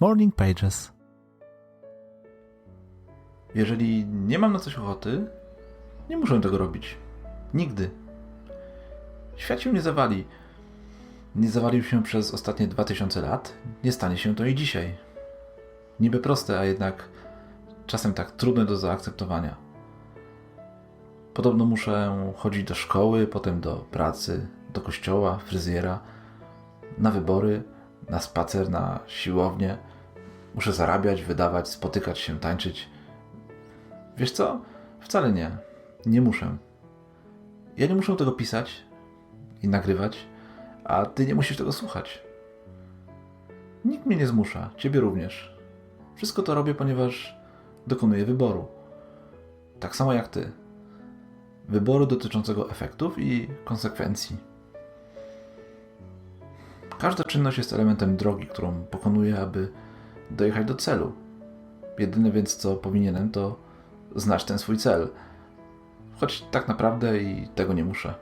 Morning Pages. Jeżeli nie mam na coś ochoty, nie muszę tego robić. Nigdy. Świat się nie zawali. Nie zawalił się przez ostatnie 2000 lat, nie stanie się to i dzisiaj. Niby proste, a jednak czasem tak trudne do zaakceptowania. Podobno muszę chodzić do szkoły, potem do pracy, do kościoła, fryzjera, na wybory, na spacer, na siłownię. Muszę zarabiać, wydawać, spotykać się, tańczyć. Wiesz co? Wcale nie. Nie muszę. Ja nie muszę tego pisać i nagrywać, a ty nie musisz tego słuchać. Nikt mnie nie zmusza, ciebie również. Wszystko to robię, ponieważ dokonuję wyboru. Tak samo jak ty. Wyboru dotyczącego efektów i konsekwencji. Każda czynność jest elementem drogi, którą pokonuję, aby dojechać do celu. Jedyne więc, co powinienem, to znać ten swój cel. Choć tak naprawdę i tego nie muszę.